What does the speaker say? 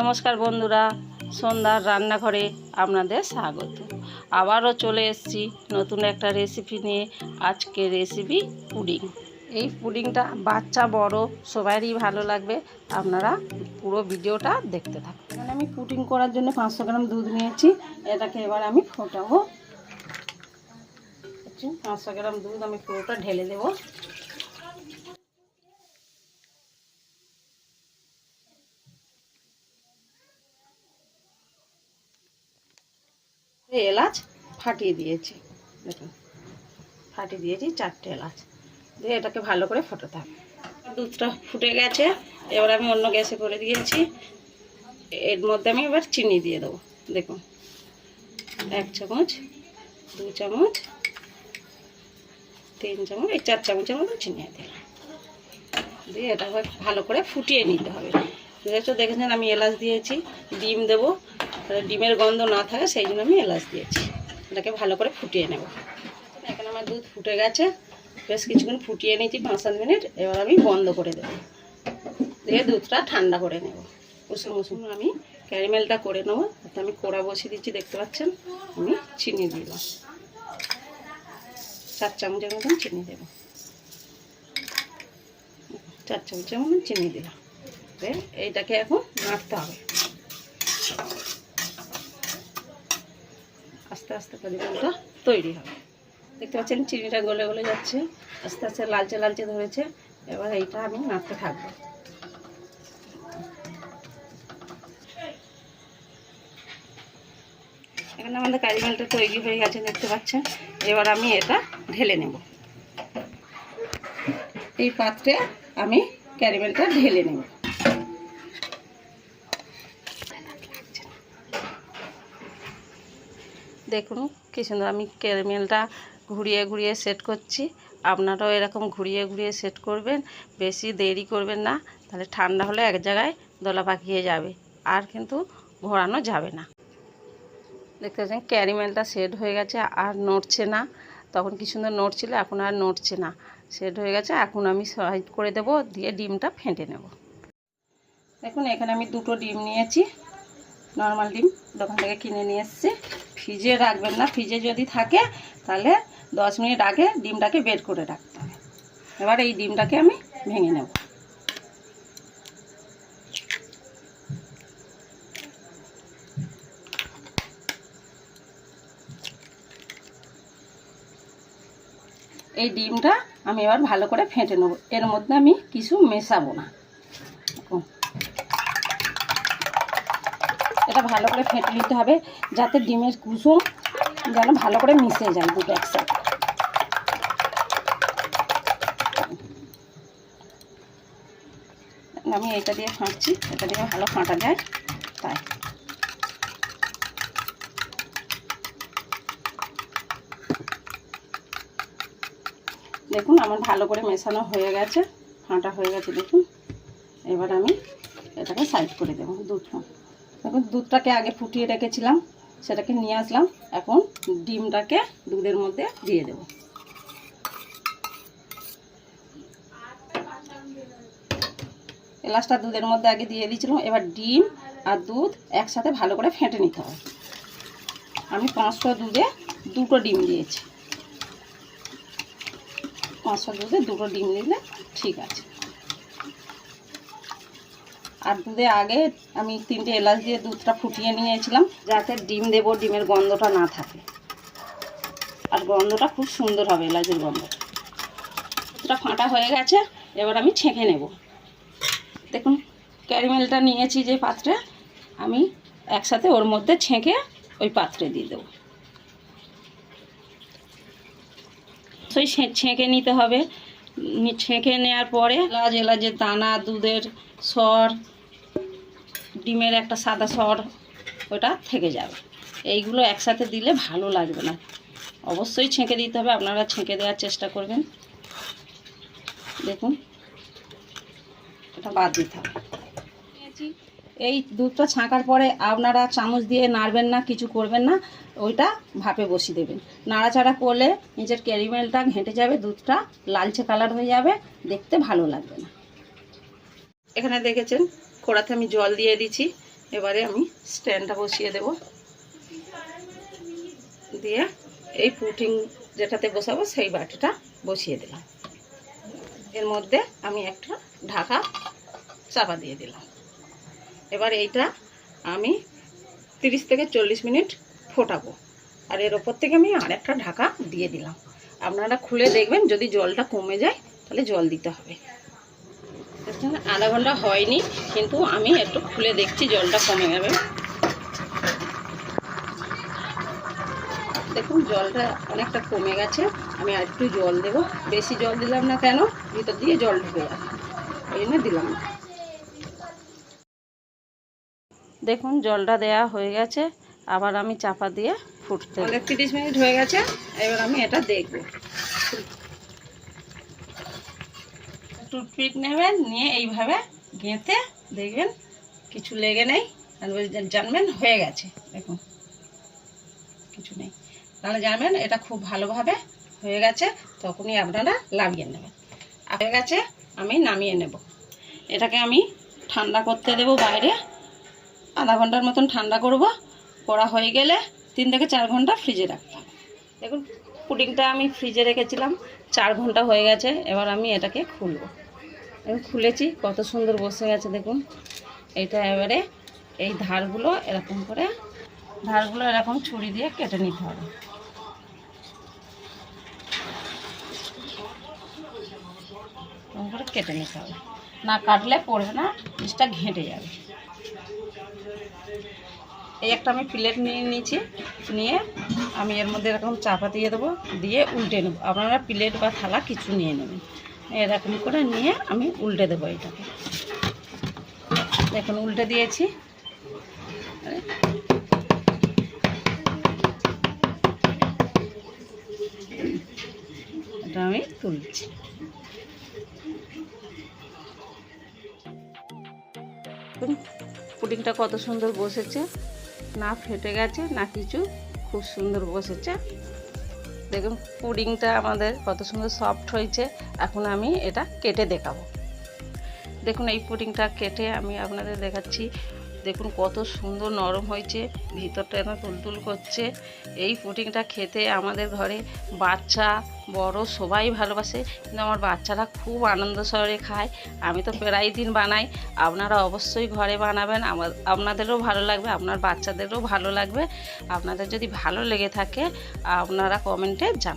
নমস্কার বন্ধুরা, সন্ধ্যার রান্নাঘরে আপনাদের স্বাগত। আবারও চলে এসেছি নতুন একটা রেসিপি নিয়ে, আজকে রেসিপি পুডিং এই পুডিংটা বাচ্চা, বড় সবারই ভালো লাগবে। আপনারা পুরো ভিডিওটা দেখতে থাকুন। এখানে আমি পুডিং করার জন্য পাঁচশো গ্রাম দুধ নিয়েছি। এটাকে এবার আমি ফোটাবো। পাঁচশো গ্রাম দুধ আমি পুরোটা ঢেলে দেবো। এলাচ ফাটিয়ে দিয়েছি। দেখুন, ফাটিয়ে দিয়েছি চারটে এলাচ। দিয়ে এটাকে ভালো করে ফোটাতে হবে। দুধটা ফুটে গেছে, এবার আমি অন্য গ্যাসে করে দিয়েছি। এর মধ্যে আমি এবার চিনি দিয়ে দেবো। দেখুন, এক চামচ, দু চামচ, তিন চামচ, এই চার চামচের মতো চিনি দিলাম। দিয়ে এটা ভালো করে ফুটিয়ে নিতে হবে। যেহেতু দেখেছেন আমি এলাচ দিয়েছি, ডিম দেবো। ডিমের গন্ধ না থাকে, সেই জন্য আমি এলাচ দিয়েছি। এটাকে ভালো করে ফুটিয়ে নেব। এখন আমার দুধ ফুটে গেছে, বেশ কিছুক্ষণ ফুটিয়ে নিয়েছি, পাঁচ সাত মিনিট। এবার আমি বন্ধ করে দেবো। দিয়ে দুধটা ঠান্ডা করে নেব। উষুম উষুম আমি ক্যারামেলটা করে নেব। তাতে আমি কোড়া বসিয়ে দিচ্ছি, দেখতে পাচ্ছেন? আমি চিনি দিলাম চার চামচের মতন চিনি দেবো। চার চামচের মতন চিনি দিলাম। দিয়ে এইটাকে এখন নাড়তে হবে। আস্তে আস্তে কালিগুলোটা তৈরি হবে। দেখতে পাচ্ছেন, চিনিটা গলে গলে যাচ্ছে। আস্তে আস্তে লালচে লালচে ধরেছে। এবার এইটা আমি নাড়তে থাকব। এখানে আমাদের কারিমালটা তৈরি হয়ে গেছে, দেখতে পাচ্ছেন। এবার আমি এটা ঢেলে নেব। এই পাত্রে আমি ক্যারিমেলটা ঢেলে নেব। দেখুন কি সুন্দর আমি ক্যারামেলটা ঘুরিয়ে ঘুরিয়ে সেট করছি। আপনারাও এরকম ঘুরিয়ে ঘুরিয়ে সেট করবেন, বেশি দেরি করবেন না, তাহলে ঠান্ডা হলে এক জায়গায় দোলা পাকিয়ে যাবে, আর কিন্তু ঘোরানো যাবে না। দেখতে পাচ্ছেন ক্যারিমেলটা সেট হয়ে গেছে, আর নড়ছে না। তখন কি সুন্দর নড়ছিল, এখন আর নড়ছে না। সেট হয়ে গেছে, এখন আমি সাইড করে দেব, দিয়ে ডিমটা ফেটে নেব। দেখুন এখানে আমি দুটো ডিম নিয়েছি। নর্মাল ডিম দোকান থেকে কিনে নিয়ে এসেছি। ফ্রিজে রাখবেন না, ফ্রিজে যদি থাকে তাহলে দশ মিনিট আগে ডিমটাকে বের করে রাখতে হবে। এবার এই ডিমটাকে আমি ভেঙে নেব। এই ডিমটা আমি এবার ভালো করে ফেটে নেব। এর মধ্যে আমি কিছু মেশাবো না। এটা ভালো করে ফেটে নিতে হবে যাতে ডিমের কুসুম যেন ভালো করে মিশে যায় দুটো একসাথে। আমি এটা দিয়ে ফাঁটছি, এটা দিয়ে ভালো ফাঁটা যায়, তাই। দেখুন, আমার ভালো করে মেশানো হয়ে গেছে, ফাঁটা হয়ে গেছে, দেখুন। এবার আমি এটাকে সাইড করে দেবো দুধটা দেখুন দুধটাকে আগে ফুটিয়ে রেখেছিলাম, সেটাকে নিয়ে আসলাম। এখন ডিমটাকে দুধের মধ্যে দিয়ে দেব। এলাচটা দুধের মধ্যে আগে দিয়ে দিয়েছিলাম। এবার ডিম আর দুধ একসাথে ভালো করে ফেটে নিতে হবে। আমি পাঁচশো দুধে দুটো ডিম দিয়েছি। পাঁচশো দুধে দুটো ডিম দিলে ঠিক আছে। আর দুধে আগে আমি তিনটে এলাচ দিয়ে দুধটা ফুটিয়ে নিয়েছিলাম, যাতে ডিম দেবো, ডিমের গন্ধটা না থাকে। আর গন্ধটা খুব সুন্দর হবে এলাচের গন্ধ। দুধটা ফাঁটা হয়ে গেছে, এবার আমি ছেঁকে নেব। দেখুন, ক্যারিমেলটা নিয়েছি যে পাত্রে, আমি একসাথে ওর মধ্যে ছেঁকে ওই পাত্রে দিয়ে দেবো। সেই ছেঁকে নিতে হবে। ছেঁকে নেওয়ার পরে এলাচ, এলাচের দানা, দুধের সর ডিমের একটা সাদা সর ওটা থেকে যাবে। এইগুলো একসাথে দিলে ভালো লাগবে না। অবশ্যই ছেঁকে দিতে হবে, আপনারা ছেঁকে দেওয়ার চেষ্টা করবেন। দেখুন, এটা বাদ দিতে হবে। এই দুধটা ছাঁকার পরে আপনারা চামচ দিয়ে নাড়বেন না, কিছু করবেন না, ওইটা ভাপে বসিয়ে দেবেন। নাড়াচাড়া করলে নিজের ক্যারিমেলটা ঘেঁটে যাবে, দুধটা লালচে কালার হয়ে যাবে, দেখতে ভালো লাগবে না। এখানে দেখেছেন কড়াতে আমি জল দিয়ে দিচ্ছি। এবারে আমি স্ট্যান্ডটা বসিয়ে দেব। দিয়ে এই পুটিং যেটাতে বসাবো, সেই বাটিটা বসিয়ে দিলাম। এর মধ্যে আমি একটা ঢাকা চাপা দিয়ে দিলাম। এবার এইটা আমি তিরিশ থেকে চল্লিশ মিনিট ফোটাবো। আর এর ওপর থেকে আমি আর একটা ঢাকা দিয়ে দিলাম। আপনারা খুলে দেখবেন, যদি জলটা কমে যায়, তাহলে জল দিতে হবে। আধা ঘণ্টা হয়নি, কিন্তু আমি একটু খুলে দেখছি, জলটা কমে যাবে দেখুন, জলটা অনেকটা কমে গেছে। আমি আর একটু জল দেব। বেশি জল দিলাম না কেন? ভিতর দিয়ে জল ঢুকে যাবে ওই জন্য দিলাম না। দেখুন, জলটা দেয়া হয়ে গেছে। আবার আমি চাপা দিয়ে ফুটতে তিরিশ মিনিট হয়ে গেছে। এবার আমি এটা দেখব। টুথপিক নেবেন, নিয়ে এইভাবে গেঁথে দেখবেন কিছু লেগে নেই। আর জানবেন হয়ে গেছে। দেখুন, কিছু নেই। তাহলে জানবেন এটা খুব ভালোভাবে হয়ে গেছে, তখনই আপনারা লাভিয়ে নেবেন। হয়ে গেছে, আমি নামিয়ে নেব। এটাকে আমি ঠান্ডা করতে দেব বাইরে। আধা ঘণ্টার মতন ঠান্ডা করব। করা হয়ে গেলে তিন থেকে চার ঘণ্টা ফ্রিজে হবে। দেখুন, পুডিংটা আমি ফ্রিজে রেখেছিলাম। চার ঘণ্টা হয়ে গেছে, এবার আমি এটাকে খুলব। আমি খুলেছি, কত সুন্দর বসে গেছে, দেখুন। এটা এবারে এই ধারগুলো এরকম করে, ধারগুলো এরকম ছুরি দিয়ে কেটে নিতে হবে। এরকম করে কেটে নিতে হবে। না কাটলে পড়বে না, জিনিসটা ঘেঁটে যাবে। এই একটা আমি প্লেট নিয়ে নিয়েছি, নিয়ে আমি এর মধ্যে এরকম চাপা দিয়ে দেবো, দিয়ে উল্টে নেব। আপনারা প্লেট বা থালা কিছু নিয়ে নেবেন। এরকম করে নিয়ে আমি উল্টে দেবো এটাকে। দেখুন, উল্টে দিয়েছি। এটা আমি তুলছি। পুডিংটা কত সুন্দর বসেছে। না ফেটে গেছে, না কিছু, খুব সুন্দর বসেছে। দেখুন, পুডিংটা আমাদের কত সুন্দর সফট হয়েছে। এখন আমি এটা কেটে দেখাবো। দেখুন, এই পুডিংটা কেটে আমি আপনাদের দেখাচ্ছি। দেখুন কত সুন্দর নরম হয়েছে, ভিতরটা একদম তুলতুল করছে। এই পুডিংটা খেতে আমাদের ঘরে বাচ্চা, বড় সবাই ভালোবাসে, কিন্তু আমার বাচ্চারা খুব আনন্দ সহরে খায়। আমি তো প্রায় দিন বানাই, আপনারা অবশ্যই ঘরে বানাবেন। আমার, আপনাদেরও ভালো লাগবে, আপনার বাচ্চাদেরও ভালো লাগবে। আপনাদের যদি ভালো লেগে থাকে, আপনারা কমেন্টে জানান